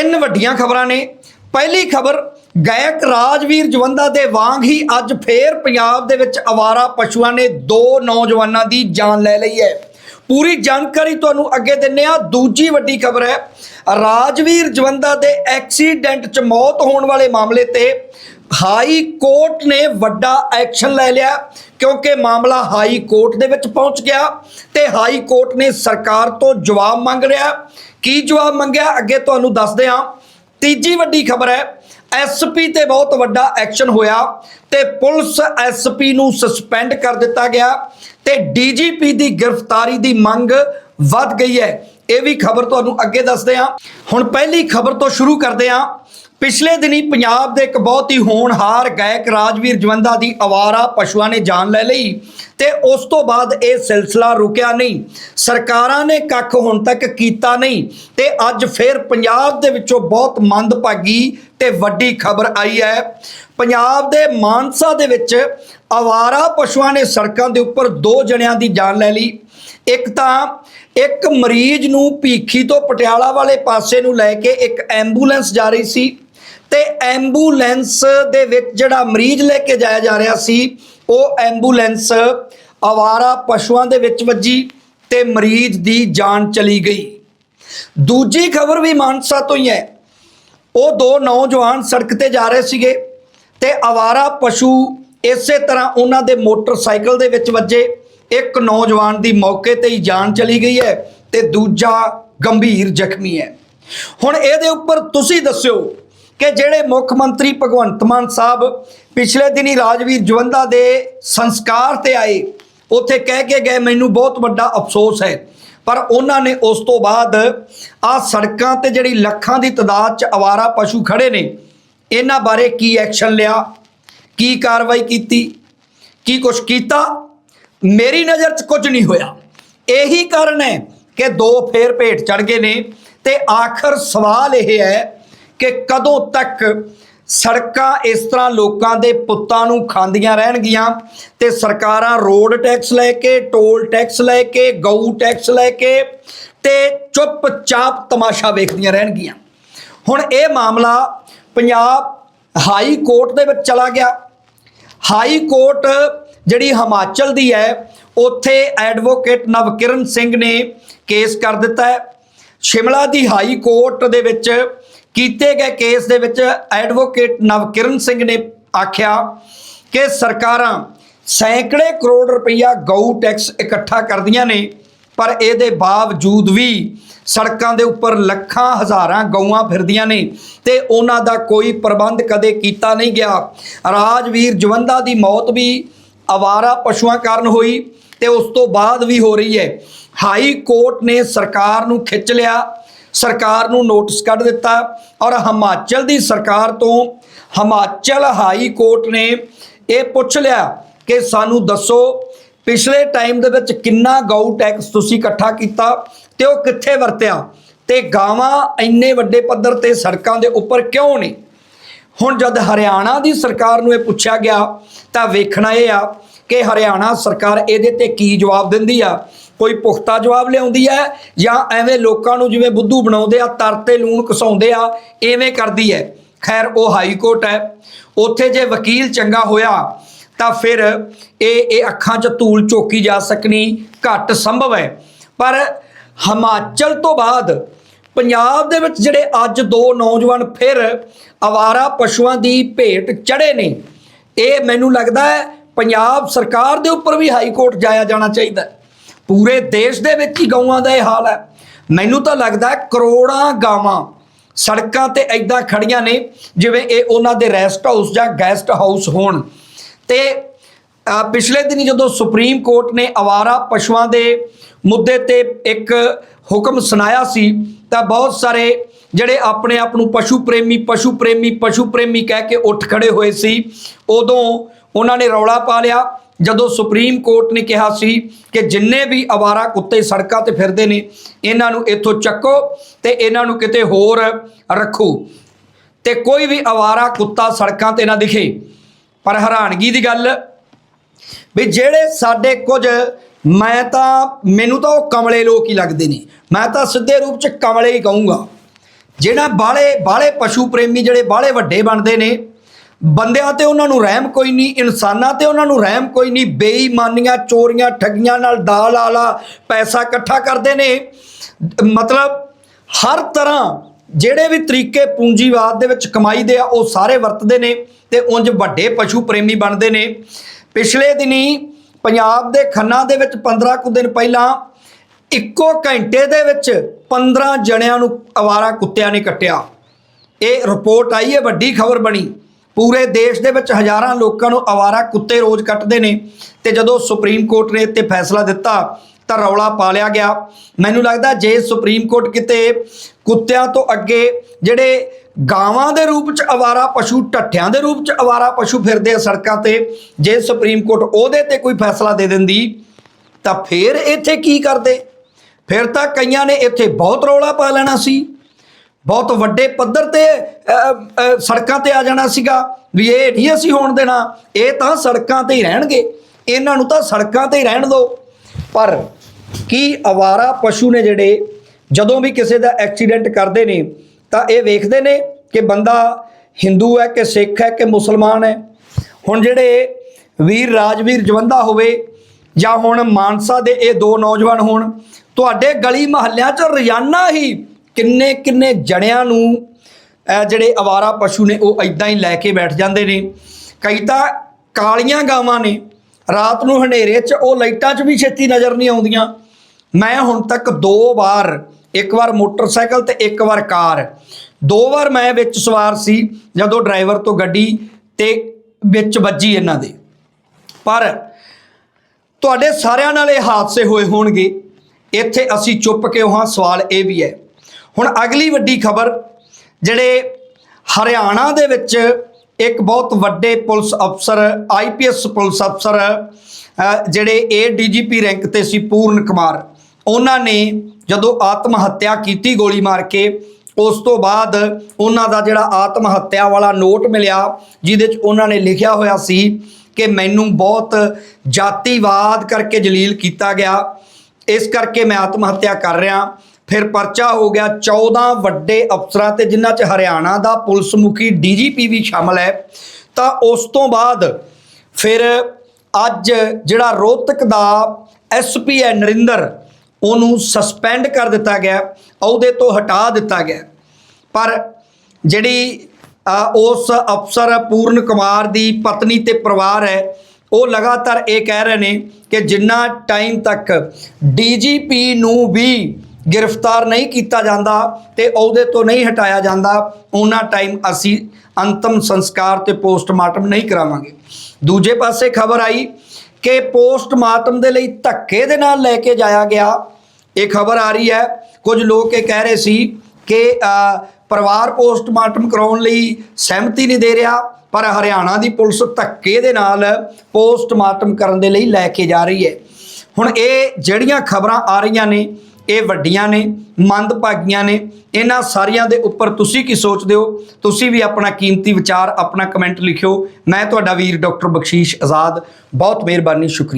ਤਿੰਨ ਵੱਡੀਆਂ ਖਬਰਾਂ ਨੇ। ਪਹਿਲੀ ਖਬਰ, ਗਾਇਕ ਰਾਜਵੀਰ ਜਵੰਦਾ ਦੇ ਵਾਂਗ ਹੀ ਅੱਜ ਫੇਰ ਪੰਜਾਬ ਦੇ ਵਿੱਚ ਅਵਾਰਾ ਪਸ਼ੂਆਂ ਨੇ ਦੋ ਨੌਜਵਾਨਾਂ ਦੀ ਜਾਨ ਲੈ ਲਈ ਹੈ। ਪੂਰੀ ਜਾਣਕਾਰੀ ਤੁਹਾਨੂੰ ਅੱਗੇ ਦਿੰਨੇ ਆ ਦੂਜੀ ਵੱਡੀ ਖਬਰ ਹੈ, ਰਾਜਵੀਰ ਜਵੰਦਾ ਦੇ ਐਕਸੀਡੈਂਟ 'ਚ ਮੌਤ ਹੋਣ ਵਾਲੇ ਮਾਮਲੇ ਤੇ ਹਾਈ ਕੋਰਟ ਨੇ ਵੱਡਾ ਐਕਸ਼ਨ ਲੈ ਲਿਆ ਕਿਉਂਕਿ ਮਾਮਲਾ ਹਾਈ ਕੋਰਟ ਦੇ ਵਿੱਚ ਪਹੁੰਚ ਗਿਆ ਤੇ ਹਾਈ ਕੋਰਟ ਨੇ ਸਰਕਾਰ ਤੋਂ ਜਵਾਬ ਮੰਗ ਰਿਹਾ ਕੀ ਜਵਾਬ ਮੰਗਿਆ? ਅੱਗੇ ਤੁਹਾਨੂੰ ਦੱਸਦੇ ਹਾਂ। ਤੀਜੀ ਵੱਡੀ ਖਬਰ ਹੈ ਐਸਪੀ ਤੇ ਬਹੁਤ ਵੱਡਾ ਐਕਸ਼ਨ ਹੋਇਆ ਤੇ ਪੁਲਿਸ ਐਸਪੀ ਨੂੰ ਸਸਪੈਂਡ ਕਰ ਦਿੱਤਾ ਗਿਆ ਤੇ ਡੀਜੀਪੀ ਦੀ ਗ੍ਰਿਫਤਾਰੀ ਦੀ ਮੰਗ ਵੱਧ ਗਈ ਹੈ। ਇਹ ਵੀ ਖਬਰ ਤੁਹਾਨੂੰ ਅੱਗੇ ਦੱਸਦੇ ਹਾਂ। ਹੁਣ ਪਹਿਲੀ ਖਬਰ ਤੋਂ ਸ਼ੁਰੂ ਕਰਦੇ ਹਾਂ। ਪਿਛਲੇ ਦਿਨੀ ਪੰਜਾਬ ਦੇ ਇੱਕ ਬਹੁਤ ਹੀ ਹੋਣਹਾਰ ਗਾਇਕ ਰਾਜਵੀਰ ਜਵੰਦਾ ਦੀ ਅਵਾਰਾ ਪਸ਼ੂਆਂ ਨੇ ਜਾਨ ਲੈ ਲਈ ਤੇ ਉਸ ਤੋਂ ਬਾਅਦ ਇਹ ਸਿਲਸਿਲਾ ਰੁਕਿਆ ਨਹੀਂ। ਸਰਕਾਰਾਂ ਨੇ ਕੱਖ ਹੁਣ ਤੱਕ ਕੀਤਾ ਨਹੀਂ ਤੇ ਅੱਜ ਫਿਰ ਪੰਜਾਬ ਦੇ ਵਿੱਚੋਂ ਬਹੁਤ ਮੰਦਭਾਗੀ ਤੇ ਵੱਡੀ ਖਬਰ ਆਈ ਹੈ। ਪੰਜਾਬ ਦੇ ਮਾਨਸਾ ਦੇ ਵਿੱਚ ਅਵਾਰਾ ਪਸ਼ੂਆਂ ਨੇ ਸੜਕਾਂ ਦੇ ਉੱਪਰ ਦੋ ਜਣਿਆਂ ਦੀ ਜਾਨ ਲੈ ਲਈ। ਇੱਕ ਤਾਂ ਇੱਕ ਮਰੀਜ਼ ਨੂੰ ਭੀਖੀ ਤੋਂ ਪਟਿਆਲਾ ਵਾਲੇ ਪਾਸੇ ਨੂੰ ਲੈ ਕੇ ਇੱਕ ਐਂਬੂਲੈਂਸ ਜਾ ਰਹੀ ਸੀ। ਤੇ ਐਂਬੂਲੈਂਸ ਦੇ ਵਿੱਚ ਜਿਹੜਾ ਮਰੀਜ਼ ਲੈ ਕੇ ਜਾਇਆ ਜਾ ਰਿਹਾ ਸੀ, ਉਹ ਐਂਬੂਲੈਂਸ ਅਵਾਰਾ ਪਸ਼ੂਆਂ ਦੇ ਵਿੱਚ ਵੱਜੀ ਤੇ ਮਰੀਜ਼ ਦੀ ਜਾਨ ਚਲੀ ਗਈ। ਦੂਜੀ ਖਬਰ ਵੀ ਮਾਨਸਾ ਤੋਂ ਹੀ ਹੈ। ਉਹ ਦੋ ਨੌਜਵਾਨ ਸੜਕ ਤੇ ਜਾ ਰਹੇ ਸੀਗੇ ਤੇ ਅਵਾਰਾ ਪਸ਼ੂ ਇਸੇ ਤਰ੍ਹਾਂ ਉਹਨਾਂ ਦੇ ਮੋਟਰਸਾਈਕਲ ਦੇ ਵਿੱਚ ਵੱਜੇ। ਇੱਕ ਨੌਜਵਾਨ ਦੀ ਮੌਕੇ ਤੇ ਹੀ ਜਾਨ ਚਲੀ ਗਈ ਹੈ ਤੇ ਦੂਜਾ ਗੰਭੀਰ ਜ਼ਖਮੀ ਹੈ। ਹੁਣ ਇਹਦੇ ਉੱਪਰ ਤੁਸੀਂ ਦੱਸਿਓ ਕਿ ਜਿਹੜੇ ਮੁੱਖ ਮੰਤਰੀ ਭਗਵੰਤ ਮਾਨ ਸਾਹਿਬ ਪਿਛਲੇ ਦਿਨੀ ਰਾਜਵੀਰ ਜਵੰਦਾ ਦੇ ਸੰਸਕਾਰ ਤੇ ਆਏ, ਉੱਥੇ ਕਹਿ ਕੇ ਗਏ, ਮੈਨੂੰ ਬਹੁਤ ਵੱਡਾ ਅਫਸੋਸ ਹੈ। ਪਰ ਉਹਨਾਂ ਨੇ ਉਸ ਤੋਂ ਬਾਅਦ ਆ ਸੜਕਾਂ ਤੇ ਜਿਹੜੀ ਲੱਖਾਂ ਦੀ ਤਾਦਾਦ 'ਚ ਅਵਾਰਾ ਪਸ਼ੂ ਖੜੇ ਨੇ, ਇਹਨਾਂ ਬਾਰੇ ਕੀ ਐਕਸ਼ਨ ਲਿਆ, ਕੀ ਕਾਰਵਾਈ ਕੀਤੀ, ਕੀ ਕੁਝ ਕੀਤਾ? ਮੇਰੀ ਨਜ਼ਰ 'ਚ ਕੁਝ ਨਹੀਂ ਹੋਇਆ। ਇਹੀ ਕਾਰਨ ਹੈ ਕਿ ਦੋ ਫੇਰ ਭੇਟ ਚੜ ਗਏ ਨੇ ਤੇ ਆਖਰ ਸਵਾਲ ਇਹ ਹੈ ਕਿ ਕਦੋਂ ਤੱਕ ਸੜਕਾਂ ਇਸ ਤਰ੍ਹਾਂ ਲੋਕਾਂ ਦੇ ਪੁੱਤਾਂ ਨੂੰ ਖਾਂਦੀਆਂ ਰਹਿਣਗੀਆਂ ਤੇ ਸਰਕਾਰਾਂ ਰੋਡ ਟੈਕਸ ਲੈ ਕੇ, ਟੋਲ ਟੈਕਸ ਲੈ ਕੇ, ਗਊ ਟੈਕਸ ਲੈ ਕੇ ਤੇ ਚੁੱਪਚਾਪ ਤਮਾਸ਼ਾ ਵੇਖਦੀਆਂ ਰਹਿਣਗੀਆਂ। ਹੁਣ ਇਹ ਮਾਮਲਾ ਪੰਜਾਬ ਹਾਈ ਕੋਰਟ ਦੇ ਵਿੱਚ ਚਲਾ ਗਿਆ। ਹਾਈ ਕੋਰਟ ਜਿਹੜੀ ਹਿਮਾਚਲ ਦੀ ਹੈ, ਉੱਥੇ ਐਡਵੋਕੇਟ ਨਵਕਿਰਨ ਸਿੰਘ ਨੇ ਕੇਸ ਕਰ ਦਿੱਤਾ ਹੈ। ਸ਼ਿਮਲਾ ਦੀ ਹਾਈ ਕੋਰਟ ਦੇ ਵਿੱਚ ਕੀਤੇ ਗਏ ਕੇਸ ਦੇ ਵਿੱਚ ਐਡਵੋਕੇਟ ਨਵਕਿਰਨ ਸਿੰਘ ਨੇ ਆਖਿਆ ਕਿ ਸਰਕਾਰਾਂ ਸੈਂਕੜੇ ਕਰੋੜ ਰੁਪਈਆ ਗਊ ਟੈਕਸ ਇਕੱਠਾ ਕਰਦੀਆਂ ਨੇ, ਪਰ ਇਹਦੇ ਬਾਵਜੂਦ ਵੀ ਸੜਕਾਂ ਦੇ ਉੱਪਰ ਲੱਖਾਂ ਹਜ਼ਾਰਾਂ ਗਊਆਂ ਫਿਰਦੀਆਂ ਨੇ ਤੇ ਉਹਨਾਂ ਦਾ ਕੋਈ ਪ੍ਰਬੰਧ ਕਦੇ ਕੀਤਾ ਨਹੀਂ ਗਿਆ। ਰਾਜਵੀਰ ਜਵੰਦਾ ਦੀ ਮੌਤ ਵੀ ਅਵਾਰਾ ਪਸ਼ੂਆਂ ਕਾਰਨ ਹੋਈ ਤੇ ਉਸ ਤੋਂ ਬਾਅਦ ਵੀ ਹੋ ਰਹੀ ਹੈ। ਹਾਈ ਕੋਰਟ ਨੇ ਸਰਕਾਰ ਨੂੰ ਖਿੱਚ ਲਿਆ। ਸਰਕਾਰ ਨੂੰ ਨੋਟਿਸ ਕੱਢ ਦਿੱਤਾ ਔਰ ਹਿਮਾਚਲ ਦੀ ਸਰਕਾਰ ਤੋਂ ਹਿਮਾਚਲ ਹਾਈ ਕੋਰਟ ਨੇ ਇਹ ਪੁੱਛ ਲਿਆ ਕਿ ਸਾਨੂੰ ਦੱਸੋ ਪਿਛਲੇ ਟਾਈਮ ਦੇ ਵਿੱਚ ਕਿੰਨਾ ਗਊ ਟੈਕਸ ਤੁਸੀਂ ਇਕੱਠਾ ਕੀਤਾ ਤੇ ਉਹ ਕਿੱਥੇ ਵਰਤਿਆ? ਤੇ ਗਾਵਾਂ ਇੰਨੇ ਵੱਡੇ ਪੱਧਰ ਤੇ ਸੜਕਾਂ ਦੇ ਉੱਪਰ ਕਿਉਂ ਨੇ? ਹੁਣ ਜਦ ਹਰਿਆਣਾ ਦੀ ਸਰਕਾਰ ਨੂੰ ਇਹ ਪੁੱਛਿਆ ਗਿਆ ਤਾਂ ਵੇਖਣਾ ਇਹ ਆ ਕਿ ਹਰਿਆਣਾ ਸਰਕਾਰ ਇਹਦੇ ਤੇ ਕੀ ਜਵਾਬ ਦਿੰਦੀ ਆ? ਕੋਈ ਪੁਖਤਾ ਜਵਾਬ ਲਿਆਉਂਦੀ ਹੈ ਜਾਂ ਐਵੇਂ ਲੋਕਾਂ ਨੂੰ ਜਿਵੇਂ ਬੁੱਧੂ ਬਣਾਉਂਦੇ ਆ, ਤਰਤੇ ਲੂਣ ਘਸਾਉਂਦੇ ਆ, ਐਵੇਂ ਕਰਦੀ ਹੈ। ਖੈਰ, ਉਹ ਹਾਈ ਕੋਰਟ ਹੈ। ਉੱਥੇ ਜੇ ਵਕੀਲ ਚੰਗਾ ਹੋਇਆ, ਤਾਂ ਫਿਰ ਇਹ ਇਹ ਅੱਖਾਂ 'ਚ ਧੂਲ ਚੋਕੀ ਜਾ ਸਕਣੀ ਘੱਟ ਸੰਭਵ ਹੈ। ਪਰ ਹਿਮਾਚਲ ਤੋਂ ਬਾਅਦ ਪੰਜਾਬ ਦੇ ਵਿੱਚ ਜਿਹੜੇ ਅੱਜ ਦੋ ਨੌਜਵਾਨ ਫਿਰ ਅਵਾਰਾ ਪਸ਼ੂਆਂ ਦੀ ਭੇਟ ਚੜੇ ਨੇ, ਇਹ ਮੈਨੂੰ ਲੱਗਦਾ ਹੈ ਪੰਜਾਬ ਸਰਕਾਰ ਦੇ ਉੱਪਰ ਵੀ ਹਾਈ ਕੋਰਟ ਜਾਇਆ ਜਾਣਾ ਚਾਹੀਦਾ ਹੈ। ਪੂਰੇ ਦੇਸ਼ ਦੇ ਵਿੱਚ ਹੀ ਗਊਆਂ ਦਾ ਇਹ ਹਾਲ ਹੈ। ਮੈਨੂੰ ਤਾਂ ਲੱਗਦਾ ਕਰੋੜਾਂ ਗਾਵਾਂ ਸੜਕਾਂ ਤੇ ਐਦਾਂ ਖੜੀਆਂ ਨੇ, ਜਿਵੇਂ ਇਹ ਉਹਨਾਂ ਦੇ ਰੈਸਟ ਹਾਊਸ ਜਾਂ ਗੈਸਟ ਹਾਊਸ ਹੋਣ। ਤੇ ਪਿਛਲੇ ਦਿਨੀ ਜਦੋਂ ਸੁਪਰੀਮ ਕੋਰਟ ਨੇ ਅਵਾਰਾ ਪਸ਼ੂਆਂ ਦੇ ਮੁੱਦੇ ਤੇ ਇੱਕ ਹੁਕਮ ਸੁਣਾਇਆ ਸੀ, ਤਾਂ ਬਹੁਤ ਸਾਰੇ ਜਿਹੜੇ ਆਪਣੇ ਆਪ ਨੂੰ ਪਸ਼ੂ ਪ੍ਰੇਮੀ ਪਸ਼ੂ ਪ੍ਰੇਮੀ ਪਸ਼ੂ ਪ੍ਰੇਮੀ ਕਹਿ ਕੇ ਉੱਠ ਖੜੇ ਹੋਏ ਸੀ, ਉਦੋਂ ਉਹਨਾਂ ਨੇ ਰੌਲਾ ਪਾ ਲਿਆ। ਜਦੋਂ ਸੁਪਰੀਮ ਕੋਰਟ ਨੇ ਕਿਹਾ ਸੀ ਕਿ ਜਿੰਨੇ ਵੀ ਅਵਾਰਾ ਕੁੱਤੇ ਸੜਕਾਂ ਤੇ ਫਿਰਦੇ ਨੇ, ਇਹਨਾਂ ਨੂੰ ਇੱਥੋਂ ਚੱਕੋ ਤੇ ਇਹਨਾਂ ਨੂੰ ਕਿਤੇ ਹੋਰ ਰੱਖੋ। ਤੇ ਕੋਈ ਵੀ ਅਵਾਰਾ ਕੁੱਤਾ ਸੜਕਾਂ ਤੇ ਨਾ ਦਿਖੇ। ਪਰ ਹੈਰਾਨਗੀ ਦੀ ਗੱਲ, ਵੀ ਜਿਹੜੇ ਸਾਡੇ ਕੁਝ, ਮੈਂ ਤਾਂ, ਮੈਨੂੰ ਤਾਂ ਉਹ ਕਮਲੇ ਲੋਕ ਹੀ ਲੱਗਦੇ ਨੇ। ਮੈਂ ਤਾਂ ਸਿੱਧੇ ਰੂਪ ਚ ਕਮਲੇ ਹੀ ਕਹੂੰਗਾ। ਜਿਹੜਾ ਬਾਲੇ ਬਾਲੇ ਪਸ਼ੂ ਪ੍ਰੇਮੀ ਜਿਹੜੇ ਬਾਲੇ ਵੱਡੇ ਬਣਦੇ ਨੇ ਬੰਦਿਆਂ ਤੇ ਉਹਨਾਂ ਨੂੰ ਰਹਿਮ ਕੋਈ ਨਹੀਂ, ਇਨਸਾਨਾਂ ਤੇ ਉਹਨਾਂ ਨੂੰ ਰਹਿਮ ਕੋਈ ਨਹੀਂ, ਬੇਈਮਾਨੀਆਂ, ਚੋਰੀਆਂ, ਠੱਗੀਆਂ ਨਾਲ ਦਾਲ ਆਲਾ ਪੈਸਾ ਇਕੱਠਾ ਕਰਦੇ ਨੇ। ਮਤਲਬ ਹਰ ਤਰ੍ਹਾਂ ਜਿਹੜੇ ਵੀ ਤਰੀਕੇ ਪੂੰਜੀਵਾਦ ਦੇ ਵਿੱਚ ਕਮਾਈ ਦੇ ਆ, ਉਹ ਸਾਰੇ ਵਰਤਦੇ ਨੇ ਤੇ ਉਂਝ ਵੱਡੇ ਪਸ਼ੂ ਪ੍ਰੇਮੀ ਬਣਦੇ ਨੇ। ਪਿਛਲੇ ਦਿਨੀ ਪੰਜਾਬ ਦੇ ਖੰਨਾ ਦੇ ਵਿੱਚ 15 ਕੁ ਦਿਨ ਪਹਿਲਾਂ ਇੱਕੋ ਘੰਟੇ ਦੇ ਵਿੱਚ 15 ਜਣਿਆਂ ਨੂੰ ਅਵਾਰਾ ਕੁੱਤਿਆਂ ਨੇ ਕੱਟਿਆ। ਇਹ ਰਿਪੋਰਟ ਆਈ ਹੈ ਵੱਡੀ ਖਬਰ ਬਣੀ। ਪੂਰੇ ਦੇਸ਼ ਦੇ ਵਿੱਚ ਹਜ਼ਾਰਾਂ ਲੋਕਾਂ ਨੂੰ ਅਵਾਰਾ ਕੁੱਤੇ ਰੋਜ਼ ਕੱਟਦੇ ਨੇ ਤੇ ਜਦੋਂ ਸੁਪਰੀਮ ਕੋਰਟ ਨੇ ਇੱਥੇ ਫੈਸਲਾ ਦਿੱਤਾ ਤਾਂ ਰੌਲਾ ਪਾ ਲਿਆ ਗਿਆ। ਮੈਨੂੰ ਲੱਗਦਾ ਜੇ ਸੁਪਰੀਮ ਕੋਰਟ ਕਿਤੇ ਕੁੱਤਿਆਂ ਤੋਂ ਅੱਗੇ ਜਿਹੜੇ ਗਾਵਾਂ ਦੇ ਰੂਪ ਚ ਅਵਾਰਾ ਪਸ਼ੂ, ਢੱਠਿਆਂ ਦੇ ਰੂਪ ਚ ਅਵਾਰਾ ਪਸ਼ੂ ਫਿਰਦੇ ਆ ਸੜਕਾਂ ਤੇ, ਜੇ ਸੁਪਰੀਮ ਕੋਰਟ ਉਹਦੇ ਤੇ ਕੋਈ ਫੈਸਲਾ ਦੇ ਦਿੰਦੀ ਤਾਂ ਫੇਰ ਇੱਥੇ ਕੀ ਕਰਦੇ? ਫਿਰ ਤਾਂ ਕਈਆਂ ਨੇ ਇੱਥੇ ਬਹੁਤ ਰੌਲਾ ਪਾ ਲੈਣਾ ਸੀ। ਬਹੁਤ ਵੱਡੇ ਪੱਧਰ ਤੇ ਸੜਕਾਂ ਤੇ ਆ ਜਾਣਾ ਸੀਗਾ ਵੀ ਇਹ ਨਹੀਂ ਅਸੀਂ ਹੋਣ ਦੇਣਾ, ਇਹ ਤਾਂ ਸੜਕਾਂ ਤੇ ਹੀ ਰਹਿਣਗੇ, ਇਹਨਾਂ ਨੂੰ ਤਾਂ ਸੜਕਾਂ ਤੇ ਹੀ ਰਹਿਣ ਦਿਓ। ਪਰ ਕੀ ਅਵਾਰਾ ਪਸ਼ੂ ਨੇ ਜਿਹੜੇ ਜਦੋਂ ਵੀ ਕਿਸੇ ਦਾ ਐਕਸੀਡੈਂਟ ਕਰਦੇ ਨੇ, ਤਾਂ ਇਹ ਵੇਖਦੇ ਨੇ ਕਿ ਬੰਦਾ ਹਿੰਦੂ ਹੈ ਕਿ ਸਿੱਖ ਹੈ ਕਿ ਮੁਸਲਮਾਨ ਹੈ? ਹੁਣ ਜਿਹੜੇ ਵੀਰ ਰਾਜਵੀਰ ਜਵੰਦਾ ਹੋਵੇ ਜਾਂ ਹੁਣ ਮਾਨਸਾ ਦੇ ਇਹ ਦੋ ਨੌਜਵਾਨ ਹੋਣ, ਤੁਹਾਡੇ ਗਲੀ ਮਹੱਲਿਆਂ 'ਚ ਰੋਜ਼ਾਨਾ ਹੀ ਕਿੰਨੇ ਕਿੰਨੇ ਜਣਿਆਂ ਨੂੰ ਜਿਹੜੇ ਅਵਾਰਾ ਪਸ਼ੂ ਨੇ, ਉਹ ਇਦਾਂ ਹੀ ਲੈ ਕੇ ਬੈਠ ਜਾਂਦੇ ਨੇ। ਕਈ ਤਾਂ ਕਾਲੀਆਂ ਗਾਵਾਂ ਨੇ। ਰਾਤ ਨੂੰ ਹਨੇਰੇ 'ਚ ਉਹ ਲਾਈਟਾਂ 'ਚ ਵੀ ਛੇਤੀ ਨਜ਼ਰ ਨਹੀਂ ਆਉਂਦੀਆਂ। ਮੈਂ ਹੁਣ ਤੱਕ ਦੋ ਵਾਰ, ਇੱਕ ਵਾਰ ਮੋਟਰਸਾਈਕਲ ਤੇ ਇੱਕ ਵਾਰ ਕਾਰ। ਦੋ ਵਾਰ ਮੈਂ ਵਿੱਚ ਸਵਾਰ ਸੀ, ਜਦੋਂ ਡਰਾਈਵਰ ਤੋਂ ਗੱਡੀ ਤੇ ਵਿੱਚ ਵੱਜੀ ਇਹਨਾਂ ਦੇ। ਪਰ ਤੁਹਾਡੇ ਸਾਰਿਆਂ ਨਾਲ ਇਹ ਹਾਦਸੇ ਹੋਏ ਹੋਣਗੇ। ਇੱਥੇ ਅਸੀਂ ਚੁੱਪ ਕਿਉਂ ਹਾਂ? ਸਵਾਲ ਇਹ ਵੀ ਹੈ। ਹੁਣ ਅਗਲੀ ਵੱਡੀ ਖਬਰ ਜਿਹੜੇ ਹਰਿਆਣਾ ਦੇ ਵਿੱਚ ਇੱਕ ਬਹੁਤ ਵੱਡੇ ਪੁਲਿਸ ਅਫਸਰ ਆਈਪੀਐਸ ਪੁਲਿਸ ਅਫਸਰ ਅ, ਜਿਹੜੇ ਇਹ ਡੀਜੀਪੀ ਰੈਂਕ ਤੇ ਸੀ ਪੂਰਨ ਕੁਮਾਰ ਉਹਨਾਂ ਨੇ ਜਦੋਂ ਆਤਮ ਹੱਤਿਆ ਕੀਤੀ ਗੋਲੀ ਮਾਰ ਕੇ ਉਸ ਤੋਂ ਬਾਅਦ ਉਹਨਾਂ ਦਾ ਜਿਹੜਾ ਆਤਮ ਹੱਤਿਆ ਵਾਲਾ ਨੋਟ ਮਿਲਿਆ ਜਿਹਦੇ 'ਚ ਉਹਨਾਂ ਨੇ ਲਿਖਿਆ ਹੋਇਆ ਸੀ ਕਿ ਮੈਨੂੰ ਬਹੁਤ ਜਾਤੀਵਾਦ ਕਰਕੇ ਜਲੀਲ ਕੀਤਾ ਗਿਆ। ਇਸ ਕਰਕੇ ਮੈਂ ਆਤਮ ਹੱਤਿਆ ਕਰ ਰਿਹਾ। ਫਿਰ ਪਰਚਾ ਹੋ ਗਿਆ 14 ਵੱਡੇ ਅਫਸਰਾਂ ਤੇ ਜਿਨ੍ਹਾਂ 'ਚ ਹਰਿਆਣਾ ਦਾ ਪੁਲਿਸ ਮੁਖੀ ਡੀਜੀਪੀ ਵੀ ਸ਼ਾਮਲ ਹੈ। ਤਾਂ ਉਸ ਤੋਂ ਬਾਅਦ ਫਿਰ ਅੱਜ ਜਿਹੜਾ ਰੋਹਤਕ ਦਾ ਐਸਪੀ ਹੈ ਨਰਿੰਦਰ, ਉਹਨੂੰ ਸਸਪੈਂਡ ਕਰ ਦਿੱਤਾ ਗਿਆ, ਅਹੁਦੇ ਤੋਂ ਹਟਾ ਦਿੱਤਾ ਗਿਆ। ਪਰ ਜਿਹੜੀ ਉਸ ਅਫਸਰ ਪੂਰਨ ਕੁਮਾਰ ਦੀ ਪਤਨੀ ਤੇ ਪਰਿਵਾਰ ਹੈ, ਉਹ ਲਗਾਤਾਰ ਇਹ ਕਹਿ ਰਹੇ ਨੇ ਕਿ ਜਿੰਨਾ ਟਾਈਮ ਤੱਕ ਡੀਜੀਪੀ ਨੂੰ ਵੀ ਗ੍ਰਿਫਤਾਰ ਨਹੀਂ ਕੀਤਾ ਜਾਂਦਾ ਤੇ ਅਹੁਦੇ ਤੋਂ ਨਹੀਂ ਹਟਾਇਆ ਜਾਂਦਾ, ਉਹਨਾਂ ਟਾਈਮ ਅਸੀਂ ਅੰਤਮ ਸੰਸਕਾਰ ਤੇ ਪੋਸਟਮਾਰਟਮ ਨਹੀਂ ਕਰਾਵਾਂਗੇ। ਦੂਜੇ ਪਾਸੇ ਖਬਰ ਆਈ ਕਿ ਪੋਸਟਮਾਰਟਮ ਦੇ ਲਈ ਧੱਕੇ ਦੇ ਨਾਲ ਲੈ ਕੇ ਜਾਇਆ ਗਿਆ। ਇਹ ਖਬਰ ਆ ਰਹੀ ਹੈ, ਕੁਝ ਲੋਕ ਇਹ ਕਹਿ ਰਹੇ ਸੀ ਕਿ ਪਰਿਵਾਰ ਪੋਸਟਮਾਰਟਮ ਕਰਾਉਣ ਲਈ ਸਹਿਮਤੀ ਨਹੀਂ ਦੇ ਰਿਹਾ, ਪਰ ਹਰਿਆਣਾ ਦੀ ਪੁਲਿਸ ਧੱਕੇ ਦੇ ਨਾਲ ਪੋਸਟਮਾਰਟਮ ਕਰਨ ਦੇ ਲਈ ਲੈ ਕੇ ਜਾ ਰਹੀ ਹੈ। ਹੁਣ ਇਹ ਜਿਹੜੀਆਂ ਖਬਰਾਂ ਆ ਰਹੀਆਂ ਨੇ ਇਹ ਵੱਡੀਆਂ ਨੇ, ਮੰਦਭਾਗੀਆਂ ਨੇ। ਇਹਨਾਂ ਸਾਰੀਆਂ ਦੇ ਉੱਪਰ ਤੁਸੀਂ ਕੀ ਸੋਚਦੇ ਹੋ? ਤੁਸੀਂ ਵੀ ਆਪਣਾ ਕੀਮਤੀ ਵਿਚਾਰ, ਆਪਣਾ ਕਮੈਂਟ ਲਿਖਿਓ। ਮੈਂ ਤੁਹਾਡਾ ਵੀਰ ਡਾਕਟਰ ਬਖਸ਼ੀਸ਼ ਆਜ਼ਾਦ। ਬਹੁਤ ਮਿਹਰਬਾਨੀ, ਸ਼ੁਕਰੀਆ।